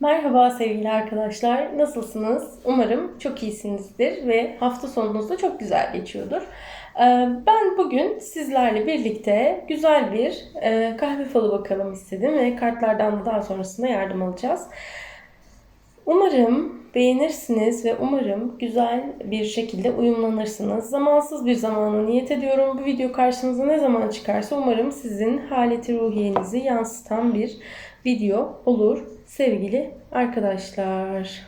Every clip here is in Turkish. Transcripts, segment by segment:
Merhaba sevgili arkadaşlar. Nasılsınız? Umarım çok iyisinizdir ve hafta sonunuz da çok güzel geçiyordur. Ee, Ben bugün sizlerle birlikte güzel bir e, kahve falı bakalım istedim ve kartlardan da daha sonrasında yardım alacağız. Umarım beğenirsiniz ve umarım güzel bir şekilde uyumlanırsınız. Zamansız bir zamana niyet ediyorum. Bu video karşınıza ne zaman çıkarsa umarım sizin haleti ruhiyenizi yansıtan bir video olur sevgili arkadaşlar.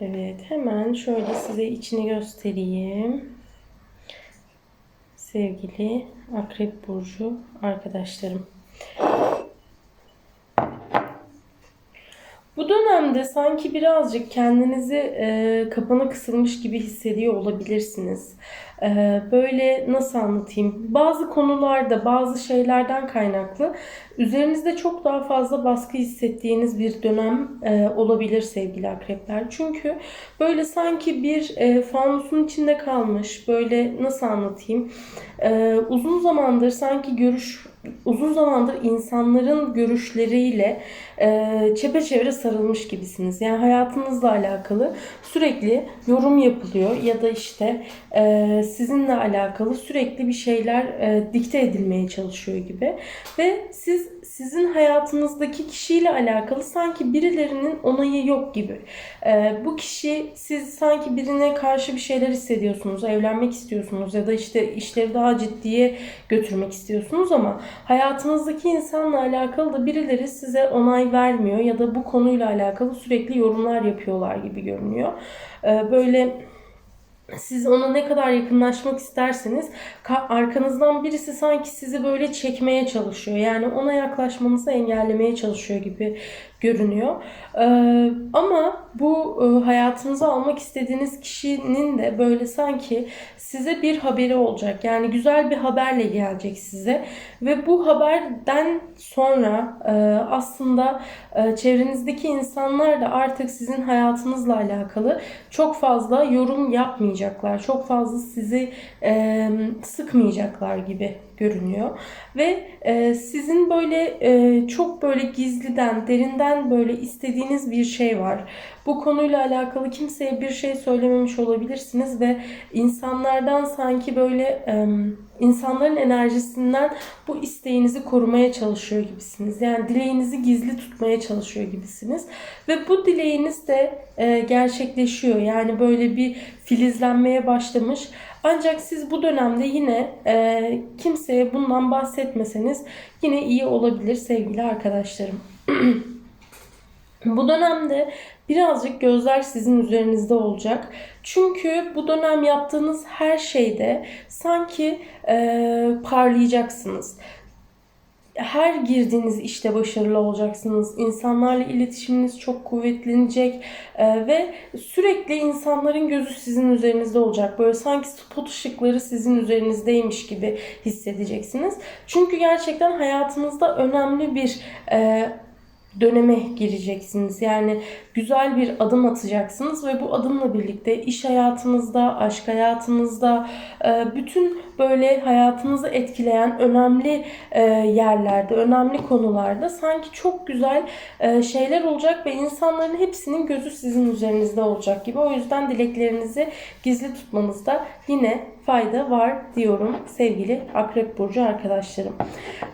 Evet hemen şöyle size içini göstereyim. Sevgili Akrep Burcu arkadaşlarım. Dönemde sanki birazcık kendinizi e, kapana kısılmış gibi hissediyor olabilirsiniz. E, böyle nasıl anlatayım? Bazı konularda, bazı şeylerden kaynaklı üzerinizde çok daha fazla baskı hissettiğiniz bir dönem e, olabilir sevgili akrepler. Çünkü böyle sanki bir e, fanusun içinde kalmış, böyle nasıl anlatayım? E, uzun zamandır sanki görüş uzun zamandır insanların görüşleriyle e, çepeçevre sarılmış gibisiniz. Yani hayatınızla alakalı sürekli yorum yapılıyor ya da işte e, sizinle alakalı sürekli bir şeyler e, dikte edilmeye çalışıyor gibi. Ve siz sizin hayatınızdaki kişiyle alakalı sanki birilerinin onayı yok gibi. E, bu kişi siz sanki birine karşı bir şeyler hissediyorsunuz, evlenmek istiyorsunuz ya da işte işleri daha ciddiye götürmek istiyorsunuz ama hayatınızdaki insanla alakalı da birileri size onay vermiyor ya da bu konuyla alakalı sürekli yorumlar yapıyorlar gibi görünüyor. Ee, Böyle siz ona ne kadar yakınlaşmak isterseniz ka- arkanızdan birisi sanki sizi böyle çekmeye çalışıyor. Yani ona yaklaşmanızı engellemeye çalışıyor gibi görünüyor. Ee, ama bu e, hayatınıza almak istediğiniz kişinin de böyle sanki size bir haberi olacak. Yani güzel bir haberle gelecek size ve bu haberden sonra e, aslında e, çevrenizdeki insanlar da artık sizin hayatınızla alakalı çok fazla yorum yapmayacaklar. Çok fazla sizi e, sıkmayacaklar gibi görünüyor. Ve e, sizin böyle e, çok böyle gizliden, derinden böyle istediğiniz bir şey var. Bu konuyla alakalı kimseye bir şey söylememiş olabilirsiniz ve insanlardan sanki böyle e, insanların enerjisinden bu isteğinizi korumaya çalışıyor gibisiniz. Yani dileğinizi gizli tutmaya çalışıyor gibisiniz. Ve bu dileğiniz de e, gerçekleşiyor. Yani böyle bir filizlenmeye başlamış. Ancak siz bu dönemde yine e, kimseye bundan bahsetmeseniz yine iyi olabilir sevgili arkadaşlarım. Bu dönemde birazcık gözler sizin üzerinizde olacak. Çünkü bu dönem yaptığınız her şeyde sanki e, parlayacaksınız. Her girdiğiniz işte başarılı olacaksınız. İnsanlarla iletişiminiz çok kuvvetlenecek e, ve sürekli insanların gözü sizin üzerinizde olacak. Böyle sanki spot ışıkları sizin üzerinizdeymiş gibi hissedeceksiniz. Çünkü gerçekten hayatınızda önemli bir e, döneme gireceksiniz. Yani güzel bir adım atacaksınız ve bu adımla birlikte iş hayatınızda, aşk hayatınızda, e, böyle hayatınızı etkileyen önemli e, yerlerde, önemli konularda sanki çok güzel e, şeyler olacak ve insanların hepsinin gözü sizin üzerinizde olacak gibi. O yüzden dileklerinizi gizli tutmanızda yine fayda var diyorum sevgili Akrep Burcu arkadaşlarım.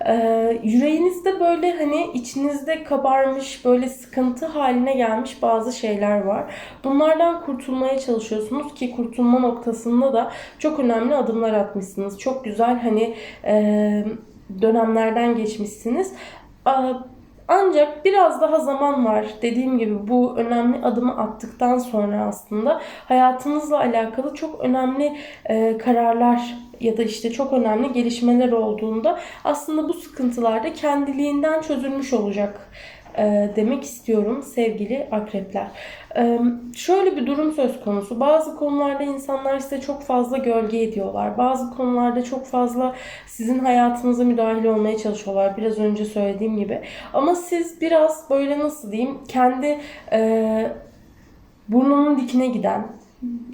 Ee, yüreğinizde böyle hani içinizde kabarmış böyle sıkıntı haline gelmiş bazı şeyler var. Bunlardan kurtulmaya çalışıyorsunuz ki kurtulma noktasında da çok önemli adımlar atmışsınız. Çok güzel hani e, dönemlerden geçmişsiniz. Aa, ancak biraz daha zaman var. Dediğim gibi bu önemli adımı attıktan sonra aslında hayatınızla alakalı çok önemli e, kararlar ya da işte çok önemli gelişmeler olduğunda aslında bu sıkıntılar da kendiliğinden çözülmüş olacak demek istiyorum sevgili akrepler. E, şöyle bir durum söz konusu. Bazı konularda insanlar size çok fazla gölge ediyorlar. Bazı konularda çok fazla sizin hayatınıza müdahale olmaya çalışıyorlar. Biraz önce söylediğim gibi. Ama siz biraz böyle nasıl diyeyim kendi e, burnunun dikine giden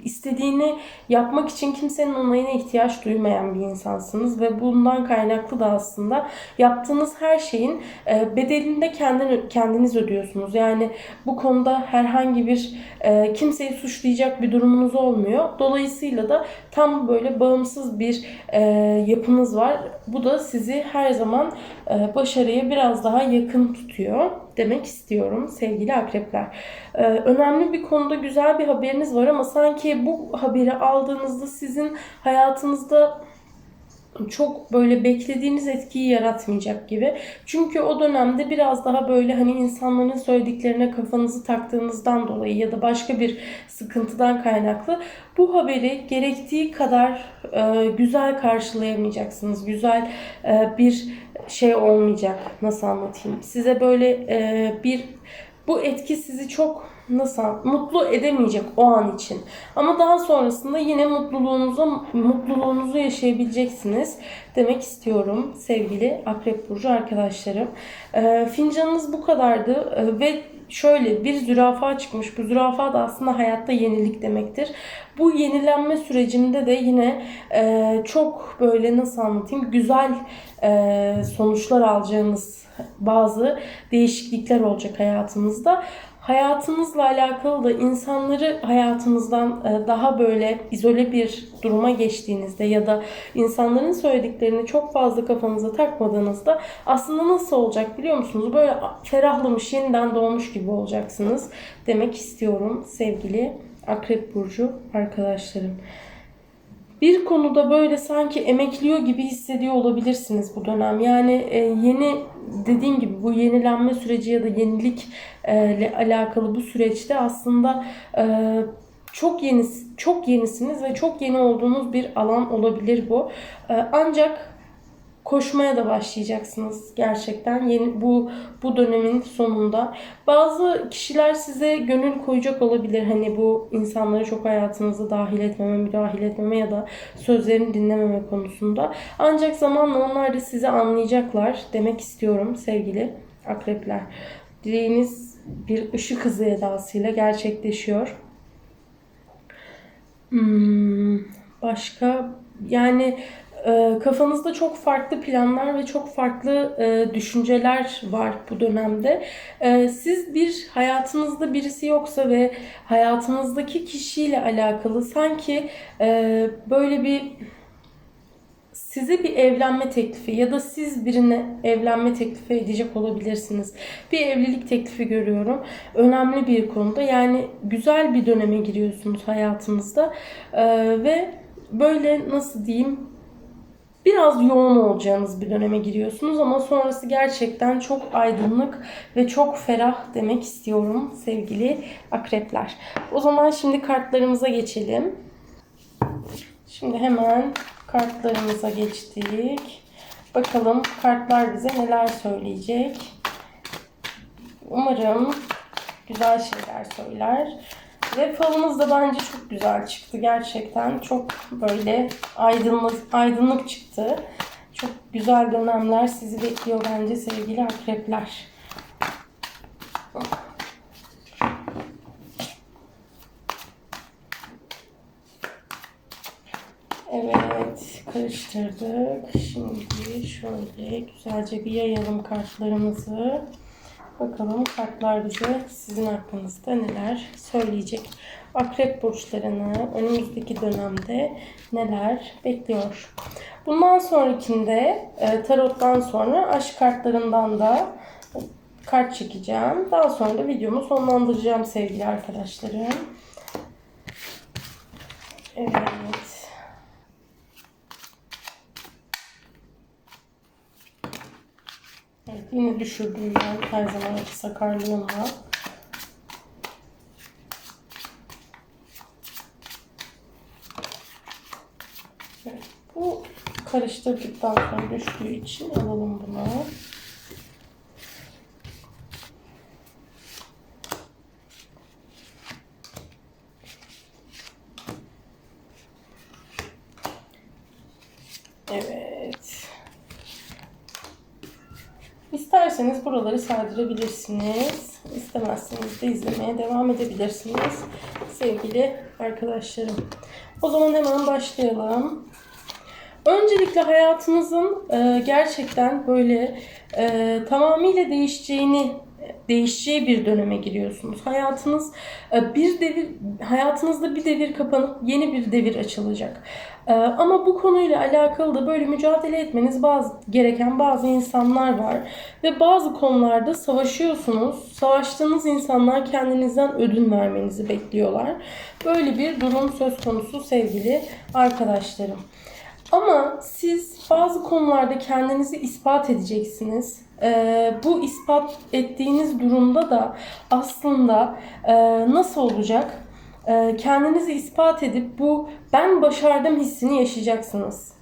istediğini yapmak için kimsenin onayına ihtiyaç duymayan bir insansınız ve bundan kaynaklı da aslında yaptığınız her şeyin e, bedelini de kendin, kendiniz ödüyorsunuz. Yani bu konuda herhangi bir e, kimseyi suçlayacak bir durumunuz olmuyor. Dolayısıyla da tam böyle bağımsız bir e, yapınız var. Bu da sizi her zaman başarıya biraz daha yakın tutuyor demek istiyorum sevgili akrepler. Ee, önemli bir konuda güzel bir haberiniz var ama sanki bu haberi aldığınızda sizin hayatınızda çok böyle beklediğiniz etkiyi yaratmayacak gibi. Çünkü o dönemde biraz daha böyle hani insanların söylediklerine kafanızı taktığınızdan dolayı ya da başka bir sıkıntıdan kaynaklı bu haberi gerektiği kadar e, güzel karşılayamayacaksınız. Güzel e, bir şey olmayacak. Nasıl anlatayım? Size böyle e, bir bu etki sizi çok nasıl mutlu edemeyecek o an için. Ama daha sonrasında yine mutluluğunuzu mutluluğunuzu yaşayabileceksiniz demek istiyorum sevgili Akrep burcu arkadaşlarım. E, fincanınız bu kadardı e, ve şöyle bir zürafa çıkmış. Bu zürafa da aslında hayatta yenilik demektir. Bu yenilenme sürecinde de yine e, çok böyle nasıl anlatayım güzel e, sonuçlar alacağınız bazı değişiklikler olacak hayatınızda. Hayatınızla alakalı da insanları hayatınızdan e, daha böyle izole bir duruma geçtiğinizde ya da insanların söylediklerini çok fazla kafanıza takmadığınızda aslında nasıl olacak biliyor musunuz? Böyle ferahlamış, yeniden doğmuş gibi olacaksınız demek istiyorum sevgili Akrep Burcu arkadaşlarım. Bir konuda böyle sanki emekliyor gibi hissediyor olabilirsiniz bu dönem. Yani e, yeni dediğim gibi bu yenilenme süreci ya da yenilik e, ile alakalı bu süreçte aslında e, çok yeni çok yenisiniz ve çok yeni olduğunuz bir alan olabilir bu. Ancak koşmaya da başlayacaksınız gerçekten yeni bu bu dönemin sonunda. Bazı kişiler size gönül koyacak olabilir. Hani bu insanları çok hayatınıza dahil etmeme, müdahil etmeme ya da sözlerini dinlememe konusunda. Ancak zamanla onlar da sizi anlayacaklar demek istiyorum sevgili akrepler. Dileğiniz bir ışık hızı edasıyla gerçekleşiyor. Hmm, başka yani kafanızda çok farklı planlar ve çok farklı e, düşünceler var bu dönemde. E, siz bir hayatınızda birisi yoksa ve hayatınızdaki kişiyle alakalı sanki e, böyle bir size bir evlenme teklifi ya da siz birine evlenme teklifi edecek olabilirsiniz. Bir evlilik teklifi görüyorum. Önemli bir konuda. Yani güzel bir döneme giriyorsunuz hayatınızda. Ee, ve böyle nasıl diyeyim biraz yoğun olacağınız bir döneme giriyorsunuz ama sonrası gerçekten çok aydınlık ve çok ferah demek istiyorum sevgili akrepler. O zaman şimdi kartlarımıza geçelim. Şimdi hemen kartlarımıza geçtik. Bakalım kartlar bize neler söyleyecek. Umarım güzel şeyler söyler. Ve falımız da bence çok güzel çıktı. Gerçekten çok böyle aydınlık, aydınlık çıktı. Çok güzel dönemler sizi bekliyor bence sevgili akrepler. Evet, karıştırdık. Şimdi şöyle güzelce bir yayalım kartlarımızı. Bakalım kartlar bize sizin hakkınızda neler söyleyecek. Akrep burçlarını önümüzdeki dönemde neler bekliyor. Bundan sonrakinde e, tarottan sonra aşk kartlarından da kart çekeceğim. Daha sonra da videomu sonlandıracağım sevgili arkadaşlarım. Evet. Evet, yine düşürdüm ben her zamanki sakarlığımla. Evet, bu karıştırdıktan sonra düştüğü için alalım bunu. İsterseniz buraları saydırabilirsiniz. İstemezseniz de izlemeye devam edebilirsiniz sevgili arkadaşlarım. O zaman hemen başlayalım. Öncelikle hayatınızın e, gerçekten böyle e, tamamıyla değişeceğini değişeceği bir döneme giriyorsunuz. Hayatınız e, bir devir hayatınızda bir devir kapanıp yeni bir devir açılacak. E, ama bu konuyla alakalı da böyle mücadele etmeniz bazı gereken bazı insanlar var ve bazı konularda savaşıyorsunuz. Savaştığınız insanlar kendinizden ödün vermenizi bekliyorlar. Böyle bir durum söz konusu sevgili arkadaşlarım. Ama siz bazı konularda kendinizi ispat edeceksiniz. Ee, bu ispat ettiğiniz durumda da aslında e, nasıl olacak? Ee, kendinizi ispat edip bu ben başardım hissini yaşayacaksınız.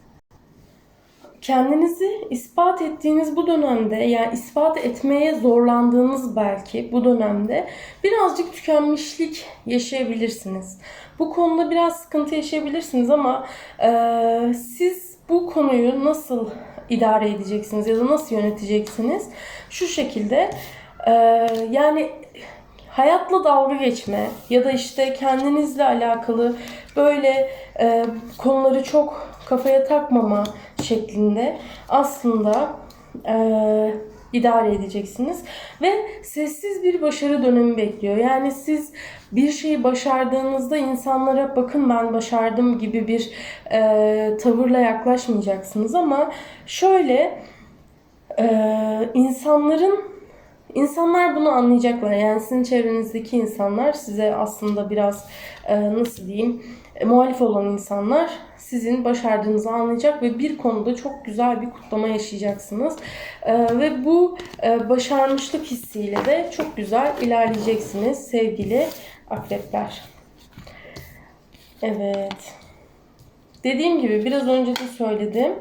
Kendinizi ispat ettiğiniz bu dönemde yani ispat etmeye zorlandığınız belki bu dönemde birazcık tükenmişlik yaşayabilirsiniz. Bu konuda biraz sıkıntı yaşayabilirsiniz ama e, siz bu konuyu nasıl idare edeceksiniz ya da nasıl yöneteceksiniz? Şu şekilde e, yani hayatla dalga geçme ya da işte kendinizle alakalı böyle e, konuları çok kafaya takmama şeklinde aslında e, idare edeceksiniz ve sessiz bir başarı dönemi bekliyor. Yani siz bir şeyi başardığınızda insanlara bakın ben başardım gibi bir e, tavırla yaklaşmayacaksınız ama şöyle e, insanların İnsanlar bunu anlayacaklar. Yani sizin çevrenizdeki insanlar size aslında biraz e, nasıl diyeyim muhalif olan insanlar sizin başardığınızı anlayacak ve bir konuda çok güzel bir kutlama yaşayacaksınız. E, ve bu e, başarmışlık hissiyle de çok güzel ilerleyeceksiniz sevgili akrepler. Evet. Dediğim gibi biraz önce de söyledim.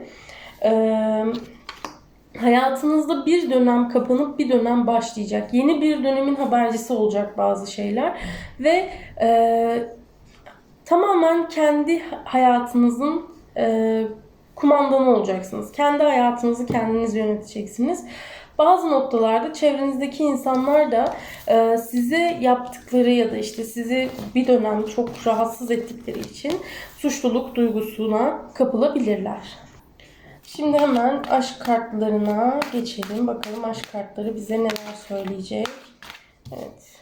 Eee hayatınızda bir dönem kapanıp bir dönem başlayacak. Yeni bir dönemin habercisi olacak bazı şeyler ve e, tamamen kendi hayatınızın e, kumandanı olacaksınız. Kendi hayatınızı kendiniz yöneteceksiniz. Bazı noktalarda çevrenizdeki insanlar da e, size yaptıkları ya da işte sizi bir dönem çok rahatsız ettikleri için suçluluk duygusuna kapılabilirler. Şimdi hemen aşk kartlarına geçelim. Bakalım aşk kartları bize neler söyleyecek. Evet.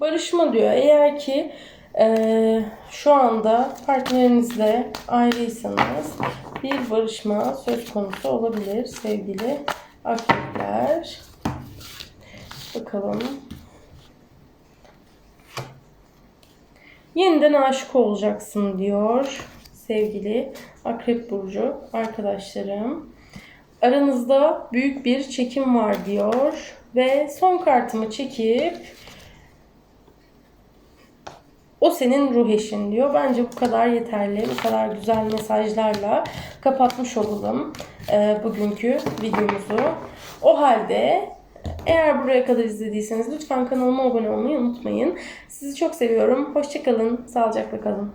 Barışma diyor. Eğer ki e, şu anda partnerinizle ayrıysanız bir barışma söz konusu olabilir sevgili akrepler. Bakalım. Yeniden aşık olacaksın diyor sevgili Akrep Burcu arkadaşlarım. Aranızda büyük bir çekim var diyor. Ve son kartımı çekip o senin ruh eşin diyor. Bence bu kadar yeterli. Bu kadar güzel mesajlarla kapatmış olalım e, bugünkü videomuzu. O halde eğer buraya kadar izlediyseniz lütfen kanalıma abone olmayı unutmayın. Sizi çok seviyorum. Hoşçakalın. Sağlıcakla kalın.